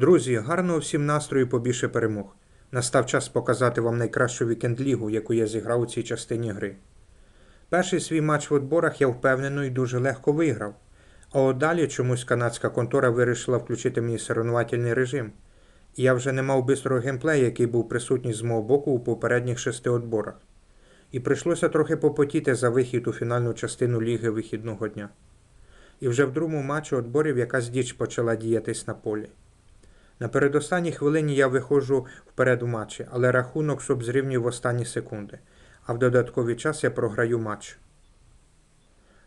Друзі, гарного всім настрою побільше перемог. Настав час показати вам найкращу вікенд-лігу, яку я зіграв у цій частині гри. Перший свій матч в отборах я впевнено і дуже легко виграв. А от далі чомусь канадська контора вирішила включити мені соревнувальний режим. І я вже не мав бистрого геймплею, який був присутній з мого боку у попередніх шести отборах. І прийшлося трохи попотіти за вихід у фінальну частину ліги вихідного дня. І вже в другому матчі отборів якась діч почала діятись на полі. На передостанній хвилині я виходжу вперед у матчі, але рахунок СОП зрівнює в останні секунди, а в додатковий час я програю матч.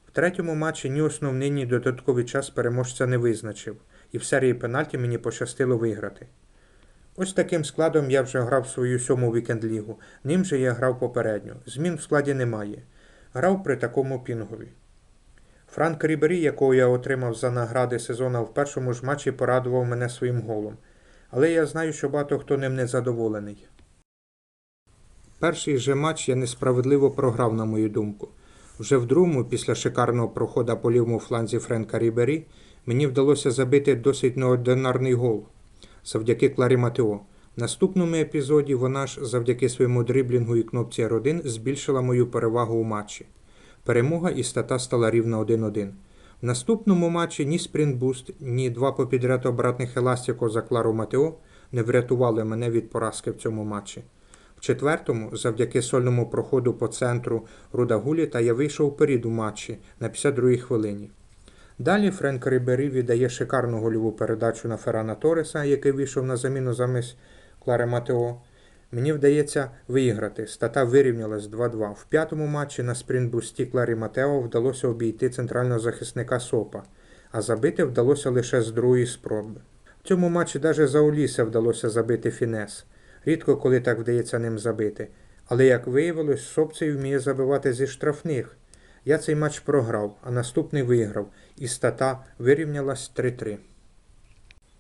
В третьому матчі ні основний, ні додатковий час переможця не визначив, і в серії пенальті мені пощастило виграти. Ось таким складом я вже грав свою сьому вікенд-лігу, ним же я грав попередньо. Змін в складі немає. Грав при такому пінгові. Франк Рібері, якого я отримав за награди сезону в першому ж матчі, порадував мене своїм голом. Але я знаю, що багато хто ним не задоволений. Перший же матч я несправедливо програв, на мою думку. Вже в другому, після шикарного проходу по лівому фланзі Френка Рібері, мені вдалося забити досить неординарний гол завдяки Кларі Матео. В наступному епізоді вона ж завдяки своєму дриблінгу і кнопці R1 збільшила мою перевагу у матчі. Перемога і стата стала рівно 1-1. В наступному матчі ні спринтбуст, ні два попідряд обратних еластико за Клару Матео не врятували мене від поразки в цьому матчі. В четвертому, завдяки сольному проходу по центру Руда Гуліта, я вийшов вперед у матчі на 52-й хвилині. Далі Френк Рибері віддає шикарну гольову передачу на Феррана Тореса, який вийшов на заміну замість Клари Матео. Мені вдається виграти. Стата вирівнялась 2-2. В п'ятому матчі на спринтбусті Кларі Матео вдалося обійти центрального захисника Сопа, а забити вдалося лише з другої спроби. В цьому матчі навіть за Оліса вдалося забити Фінес. Рідко коли так вдається ним забити. Але, як виявилось, Сопцей вміє забивати зі штрафних. Я цей матч програв, а наступний виграв, і стата вирівнялась 3-3.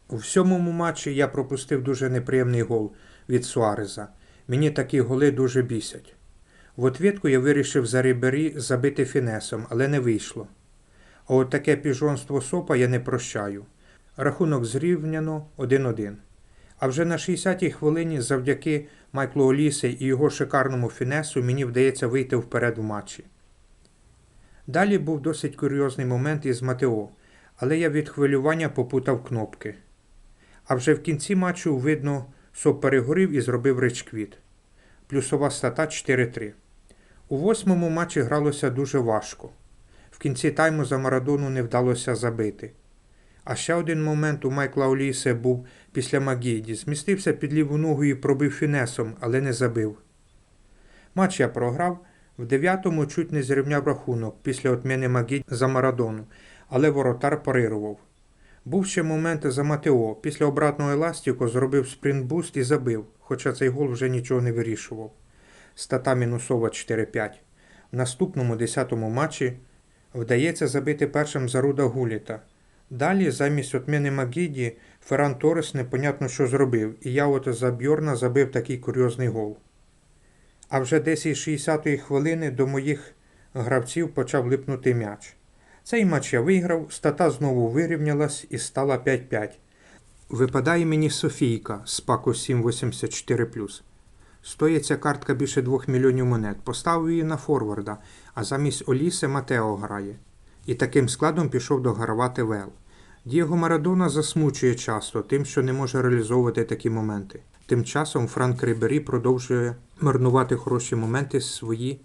У сьомому матчі я пропустив дуже неприємний гол від Суареза. Мені такі голи дуже бісять. В отвідку я вирішив за Рибері забити фінесом, але не вийшло. А от таке піжонство сопа я не прощаю. Рахунок зрівняно 1-1. А вже на 60-й хвилині завдяки Майклу Олісі і його шикарному фінесу мені вдається вийти вперед у матчі. Далі був досить курйозний момент із Матео, але я від хвилювання попутав кнопки. А вже в кінці матчу видно, Соп перегорів і зробив речквіт. Плюсова стата 4-3. У восьмому матчі гралося дуже важко. В кінці тайму за Марадону не вдалося забити. А ще один момент у Майкла Олісе був після Магіді. Змістився під ліву ногу і пробив фінесом, але не забив. Матч я програв. В дев'ятому чуть не зрівняв рахунок після отміни Магі за Марадону, але воротар парирував. Був ще момент за Матео. Після обратного еластику зробив спринтбуст і забив, хоча цей гол вже нічого не вирішував. Стата мінусова 4-5. В наступному десятому матчі вдається забити першим за Руда Гуліта. Далі, замість отміни Магіді, Ферран Торес непонятно що зробив, і я от за Бьорна забив такий курйозний гол. А вже десь із 60-ї хвилини до моїх гравців почав липнути м'яч. Цей матч я виграв, стата знову вирівнялась і стала 5-5. Випадає мені Софійка з паку 784. Стоїть ця картка більше 2 мільйонів монет. Поставив її на форварда, а замість Оліси Матео грає. І таким складом пішов догравати Вел. Дієго Марадона засмучує часто тим, що не може реалізовувати такі моменти. Тим часом Франк Рибері продовжує марнувати хороші моменти свої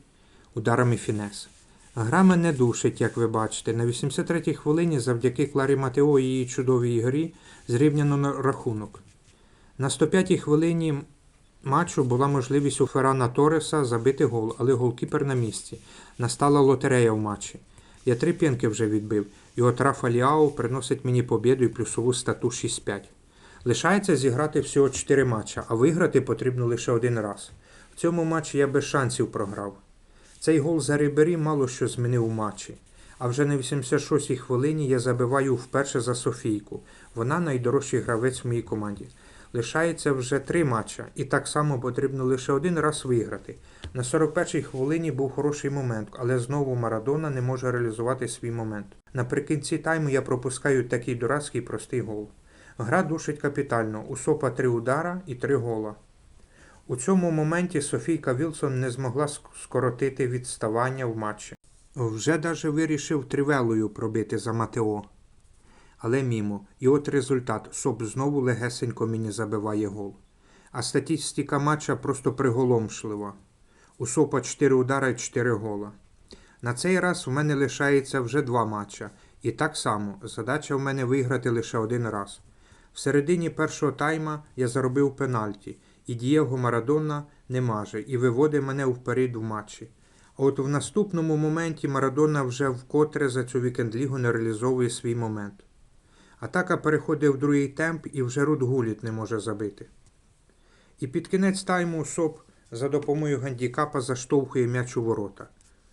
ударами фінес. Гра мене душить, як ви бачите. На 83-й хвилині завдяки Кларі Матео і її чудовій грі зрівняно на рахунок. На 105-й хвилині матчу була можливість у Феррана Тореса забити гол, але голкіпер на місці. Настала лотерея в матчі. Я три п'янки вже відбив, і от Рафа Ліао приносить мені побіду і плюсову стату 6-5. Лишається зіграти всього 4 матча, а виграти потрібно лише один раз. В цьому матчі я без шансів програв. Цей гол за Рибері мало що змінив у матчі. А вже на 86-й хвилині я забиваю вперше за Софійку. Вона найдорожчий гравець в моїй команді. Лишається вже три матча, і так само потрібно лише один раз виграти. На 41-й хвилині був хороший момент, але знову Марадона не може реалізувати свій момент. Наприкінці тайму я пропускаю такий дурацький простий гол. Гра душить капітально. У Сопа три удара і три гола. У цьому моменті Софійка Вілсон не змогла скоротити відставання в матчі. Вже даже вирішив тривелою пробити за Матео. Але мімо. І от результат. Соп знову легесенько мені забиває гол. А статистика матча просто приголомшлива. У Сопа 4 удара і 4 гола. На цей раз у мене лишається вже два матча. І так само, задача в мене виграти лише один раз. В середині першого тайма я заробив пенальті, і Дієго Марадона не маже і виводить мене вперед в матчі. А от в наступному моменті Марадона вже вкотре за цю вікенд-лігу не реалізовує свій момент. Атака переходить в другий темп і вже Руд Гуліт не може забити. І під кінець тайму СОП за допомогою гандікапа заштовхує м'яч у ворота.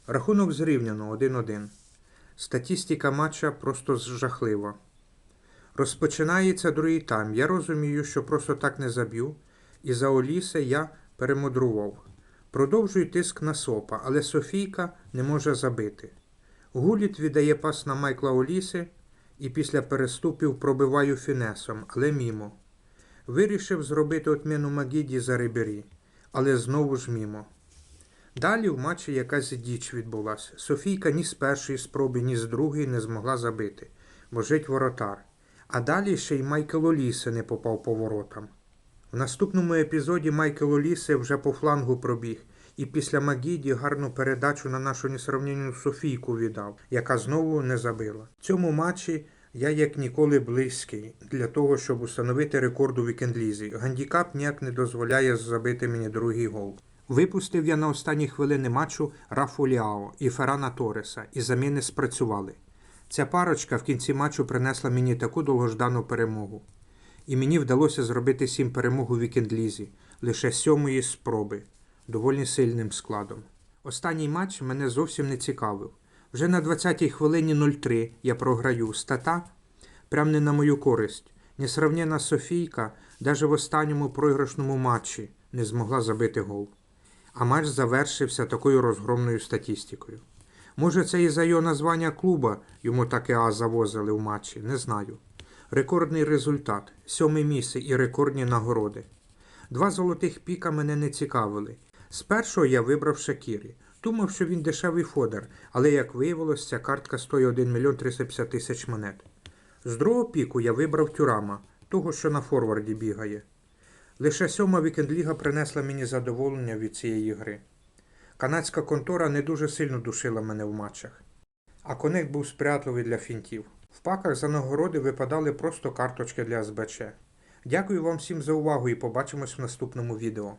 Рахунок зрівняно 1-1. Статістика матча просто жахлива. Розпочинається другий тайм. Я розумію, що просто так не заб'ю, і за Олісе я перемудрував. Продовжую тиск на сопа, але Софійка не може забити. Гуліт віддає пас на Майкла Оліси і після переступів пробиваю фінесом, але мімо. Вирішив зробити отміну Магіді за Рибері, але знову ж мімо. Далі в матчі якась діч відбулася. Софійка ні з першої спроби, ні з другої не змогла забити, бо жить воротар. А далі ще й Майкл Олісе не попав по воротам. В наступному епізоді Майкл Олісе вже по флангу пробіг і після Магіді гарну передачу на нашу несравненну Софійку віддав, яка знову не забила. В цьому матчі я як ніколи близький для того, щоб установити рекорд у вікендлізі. Гандікап ніяк не дозволяє забити мені другий гол. Випустив я на останні хвилини матчу Рафу Ліао і Феррана Тореса, і заміни спрацювали. Ця парочка в кінці матчу принесла мені таку довгождану перемогу. І мені вдалося зробити сім перемог у вікендлізі, лише сьомої спроби, доволі сильним складом. Останній матч мене зовсім не цікавив. Вже на 20-й хвилині 0-3 я програю стата, прям не на мою користь. Несравнена Софійка навіть в останньому програшному матчі не змогла забити гол. А матч завершився такою розгромною статістикою. Може, це і за його названня клуба йому таке А завозили в матчі, не знаю. Рекордний результат, сьоме місце і рекордні нагороди. Два золотих піка мене не цікавили. З першого я вибрав Шакірі. Думав, що він дешевий фодер, але як виявилось, ця картка стоїть 1 мільйон 350 тисяч монет. З другого піку я вибрав Тюрама, того, що на форварді бігає. Лише сьома вікендліга принесла мені задоволення від цієї гри. Канадська контора не дуже сильно душила мене в матчах, а конект був сприятливий для фінтів. В паках за нагороди випадали просто карточки для СБЧ. Дякую вам всім за увагу і побачимось в наступному відео.